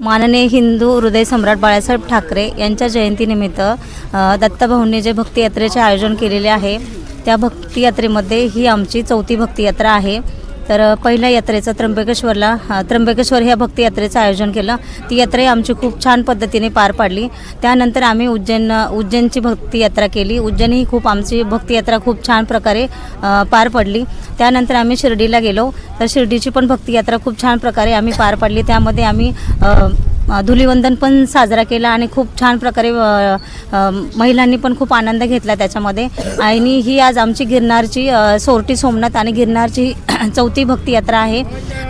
माननीय हिंदू हृदय सम्राट बाळासाहेब ठाकरे यांच्या जयंतीनिमित्त दत्तभाऊंनी जे भक्ती यात्रेचे आयोजन केलेले आहे त्या भक्ती यात्रेमध्ये ही आमची चौथी भक्ती यात्रा आहे. तर पहिल्या यात्रेचं त्र्यंबकेश्वरला त्र्यंबकेश्वर ह्या भक्ती यात्रेचं आयोजन केलं. ती यात्रा आमची खूप छान पद्धतीने पार पाडली. त्यानंतर आम्ही उज्जैन उज्जैनची भक्ती यात्रा केली. उज्जैन ही खूप आमची भक्ती यात्रा खूप छान प्रकारे पार पडली. त्यानंतर आम्ही शिर्डीला गेलो. तर शिर्डीची पण भक्ती यात्रा खूप छान प्रकारे आम्ही पार पाडली. त्यामध्ये आम्ही धुलीवंदन पण साजरा केला आणि खूप छान प्रकारे महिलांनी पण खूप आनंद घेतला त्याच्यामध्ये. आणि ही आज आमची गिरनारची सोरटी सोमनाथ आणि गिरनारची चौथी भक्ती यात्रा आहे.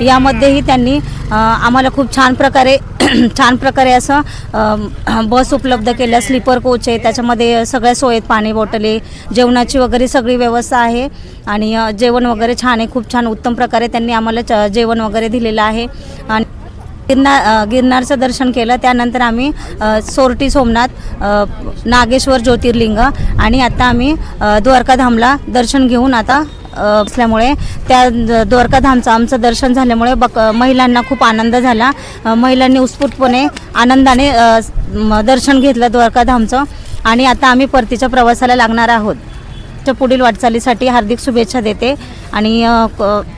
यामध्येही त्यांनी आम्हाला खूप छान प्रकारे छान प्रकारे असं बस उपलब्ध केल्या. स्लीपर कोच आहे त्याच्यामध्ये सगळ्या सोयीत पाणी बॉटले जेवणाची वगैरे सगळी व्यवस्था आहे. आणि जेवण वगैरे छान आहे खूप छान उत्तम प्रकारे त्यांनी आम्हाला च- जेवण वगैरे दिलेलं आहे. आणि गिरनार गिरनारचं दर्शन केलं. त्यानंतर आम्ही सोरटी सोमनाथ नागेश्वर ज्योतिर्लिंग आणि आता आम्ही द्वारकाधामला दर्शन घेऊन आता असल्यामुळे त्या द्वारकाधामचं आमचं दर्शन झाल्यामुळे बक महिलांना खूप आनंद झाला. महिलांनी उत्स्फूर्तपणे आनंदाने दर्शन घेतलं द्वारकाधामचं आणि आता आम्ही परतीच्या प्रवासाला लागणार आहोत. च्या पुढील वाटचालीसाठी हार्दिक शुभेच्छा देते. आणि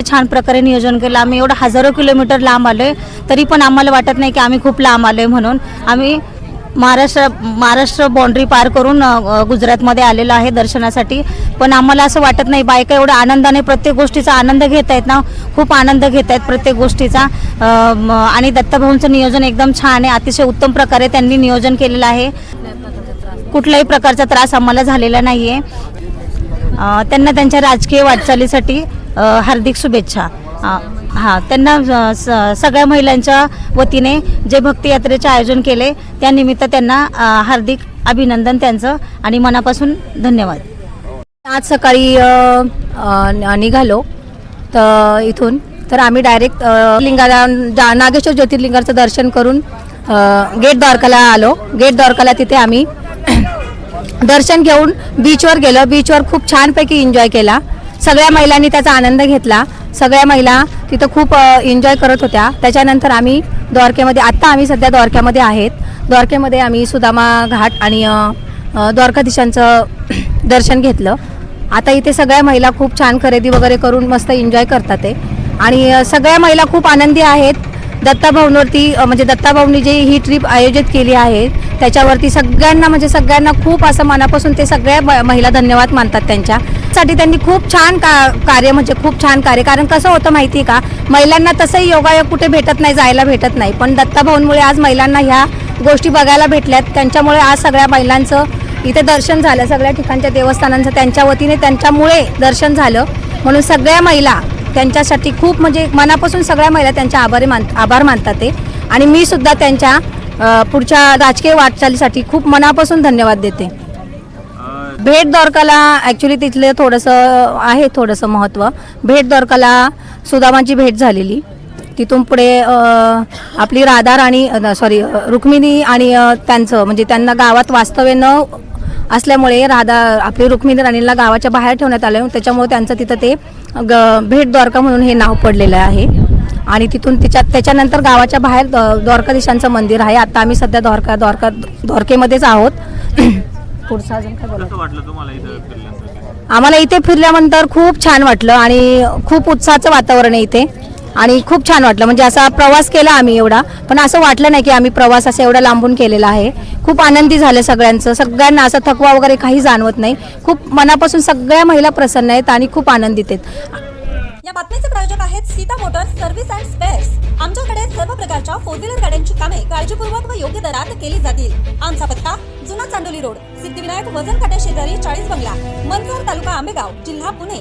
छान प्रकारे नियोजन केलं. आम्ही एवढं हजारो किलोमीटर लांब आलो आहे तरी पण आम्हाला वाटत नाही की आम्ही खूप लांब आलो आहे म्हणून. आम्ही महाराष्ट्र महाराष्ट्र बाँड्री पार करून गुजरातमध्ये आलेलो आहे दर्शनासाठी. पण आम्हाला असं वाटत नाही बायका एवढ्या आनंदाने प्रत्येक गोष्टीचा आनंद घेत आहेत ना? खूप आनंद घेत आहेत प्रत्येक गोष्टीचा. आणि दत्तभाऊंचं नियोजन एकदम छान आहे. अतिशय उत्तम प्रकारे त्यांनी नियोजन केलेलं आहे. कुठल्याही प्रकारचा त्रास आम्हाला झालेला नाही आहे त्यांना त्यांच्या राजकीय वाटचालीसाठी हार्दिक शुभेच्छा. अ, हां त्यांना स- सगळ्या महिलांच्या वतीने जे भक्ती यात्रेचे आयोजन केले त्यानिमित्त त्यांना हार्दिक अभिनंदन त्यांचं आणि मनापासून धन्यवाद. आज सकाळी निघालो तर इथून. तर आम्ही डायरेक्ट लिंगाला जा- नागेश्वर ज्योतिर्लिंगाचं दर्शन करून गेट द्वारकाला आलो. गेट द्वारकाला तिथे आम्ही दर्शन घेऊन बीचवर गेलो. बीचवर खूप छानपैकी एन्जॉय केला. सगळ्या महिलांनी त्याचा आनंद घेतला. सगळ्या महिला तिथं खूप एन्जॉय करत होत्या. त्याच्यानंतर आम्ही द्वारकेमध्ये आत्ता आम्ही सध्या द्वारक्यामध्ये आहेत. द्वारकेमध्ये आम्ही सुदामा घाट आणि द्वारकाधीशांचं दर्शन घेतलं. आता इथे सगळ्या महिला खूप छान खरेदी वगैरे करून मस्त एन्जॉय करतात ते. आणि सगळ्या महिला खूप आनंदी आहेत. दत्ताभाऊंवरती म्हणजे दत्ताभाऊंनी जी ही ट्रिप आयोजित केली आहे त्याच्यावरती सगळ्यांना म्हणजे सगळ्यांना खूप असं मनापासून ते सगळ्या ब- महिला धन्यवाद मानतात त्यांच्या साठी त्यांनी खूप छान का कार्य म्हणजे खूप छान कार्य. कारण कसं होतं माहिती आहे का महिलांना तसंही योगायोग कुठे भेटत नाही जायला भेटत नाही. पण दत्ताभाऊंमुळे आज महिलांना ह्या गोष्टी बघायला भेटल्यात. त्यांच्यामुळे आज सगळ्या महिलांचं इथे दर्शन झालं. सगळ्या ठिकाणच्या देवस्थानांचं त्यांच्या वतीने त्यांच्यामुळे दर्शन झालं. म्हणून सगळ्या महिला त्यांच्यासाठी खूप म्हणजे मनापासून सगळ्या महिला त्यांच्या आभारी मान आभार मानतात ते. आणि मी सुद्धा त्यांच्या पुढच्या राजकीय वाटचालीसाठी खूप मनापासून धन्यवाद देते. भेट द्वारकाला ॲक्च्युली तिथलं थोडंसं आहे थोडंसं महत्त्व भेट द्वारकाला सुदामाची भेट झालेली. तिथून पुढे आपली राधार आणि सॉरी रुक्मिणी आणि त्यांचं म्हणजे त्यांना गावात वास्तव्य न असल्यामुळे राधा आपली रुक्मिणी राणीला गावाच्या बाहेर ठेवण्यात आलं त्याच्यामुळे त्यांचं तिथं ते ग भेट द्वारका म्हणून हे नाव पडलेलं आहे. आणि तिथून तिच्या त्याच्यानंतर गावाच्या बाहेर द्वारकाधीशांचं मंदिर आहे. आता आम्ही सध्या द्वारका द्वारका द्वारकेमध्येच आहोत. पुढचं अजून काय आम्हाला इथे फिरल्यानंतर खूप छान वाटलं आणि खूप उत्साहाचं वातावरण आहे इथे. आणि खूप छान वाटलं. म्हणजे असा प्रवास केला आम्ही एवढा. पण असं वाटलं नाही की आम्ही प्रवास असा एवढा लांबून केलेला आहे. खूप आनंदी झालं सगळ्यांचं. सगळ्यांना असा थकवा वगैरे काही जाणवत नाही. खूप मनापासून सगळ्या महिला प्रसन्न आहेत आणि खूप आनंदित आहेत. या बातमीचे प्रायोजक आहेत Sita motors service and spares. आमच्याकडे सर्व प्रकारच्या फोर व्हीलर गाड्यांची कामे काळजीपूर्वक व योग्य दरात केली जातील. आमचा पत्ता जुना चांडोली रोड. सिद्धिविनायक वजन काट्या शेजारी चाळीस बंगला मनसर तालुका आंबेगाव जिल्हा पुणे.